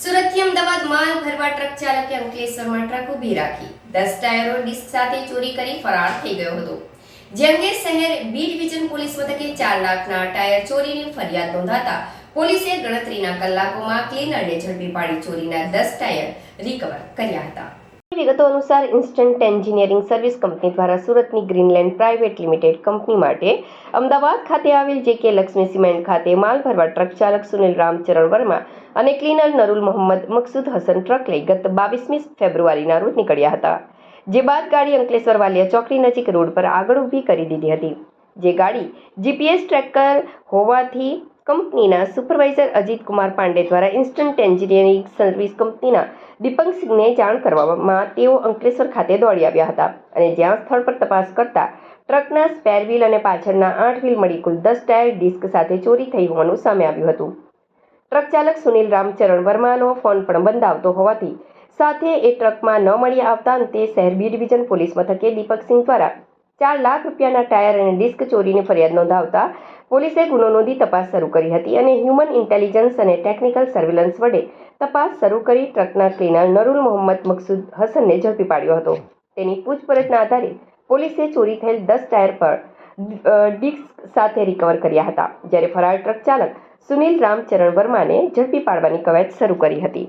સુરતથી અમદાવાદ માલ ભરવા ટ્રક ચાલકે અંકલેશ્વરમાં ટ્રક ઊભી રાખી. દસ ટાયરો ડિસ્ક સાથે ચોરી કરી ફરાર થઈ ગયો હતો. જે અંગે શહેર બી ડિવિઝન પોલીસ મથકે ચાર લાખના ટાયર ચોરીની ફરિયાદ નોંધાતા પોલીસે ગણતરીના કલાકોમાં ક્લીનરને ઝડપી પાડી ચોરીના દસ ટાયર રિકવર કર્યા હતા. વિગતો અનુસાર ઇન્સ્ટન્ટ એન્જિનિયરિંગ સર્વિસ કંપની દ્વારા સુરતની ગ્રીનલેન્ડ પ્રાઇવેટ લિમિટેડ કંપની માટે અમદાવાદ ખાતે આવેલ જે કે લક્ષ્મી સિમેન્ટ ખાતે માલ ભરવા ટ્રક ચાલક સુનિલ રામચરણ વર્મા અને ક્લીનર નરુલ મોહમ્મદ મકસુદ હસન ટ્રક લઈ ગત બાવીસમી ફેબ્રુઆરીના રોજ નીકળ્યા હતા. જે બાદ ગાડી અંકલેશ્વર વાલિયા ચોકડી નજીક રોડ પર આગળ ઊભી કરી દીધી હતી. જે ગાડી જીપીએસ ટ્રેકર હોવાથી કંપનીના સુપરવાઇઝર અજીત કુમાર પાંડે દ્વારા ઇન્સ્ટન્ટ એન્જિનિયરિંગ સર્વિસ કંપનીના દીપક સિંહને જાણ કરવામાં તેઓ અંકલેશ્વર ખાતે દોડી આવ્યા હતા અને જ્યાં સ્થળ પર તપાસ કરતા ટ્રકના સ્પેર વ્હીલ અને પાછળના આઠ વ્હીલ મળી કુલ દસ ટાયર ડિસ્ક સાથે ચોરી થઈ હોવાનું સામે આવ્યું હતું. ટ્રક ચાલક સુનિલ રામચરણ વર્માનો ફોન પણ બંધ આવતો હોવાથી સાથે એ ટ્રકમાં ન મળી આવતા અંતે શહેર બી ડિવિઝન પોલીસ મથકે દીપકસિંહ દ્વારા ચાર લાખ રૂપિયાના ટાયર અને ડિસ્ક ચોરીની ફરિયાદ નોંધાવતા પોલીસે ગુનો નોંધી તપાસ શરૂ કરી હતી અને હ્યુમન ઇન્ટેલિજન્સ અને ટેકનિકલ સર્વેલન્સ વડે તપાસ શરૂ કરી ટ્રકના ક્લીનર નરુલ મોહમ્મદ મકસૂદ હસનને ઝડપી પાડ્યો હતો. તેની પૂછપરછના આધારે પોલીસે ચોરી થયેલ દસ ટાયર પર ડિસ્ક સાથે રિકવર કર્યા હતા, જ્યારે ફરાર ટ્રક ચાલક સુનિલ રામચરણ વર્માને ઝડપી પાડવાની કવાયત શરૂ કરી હતી.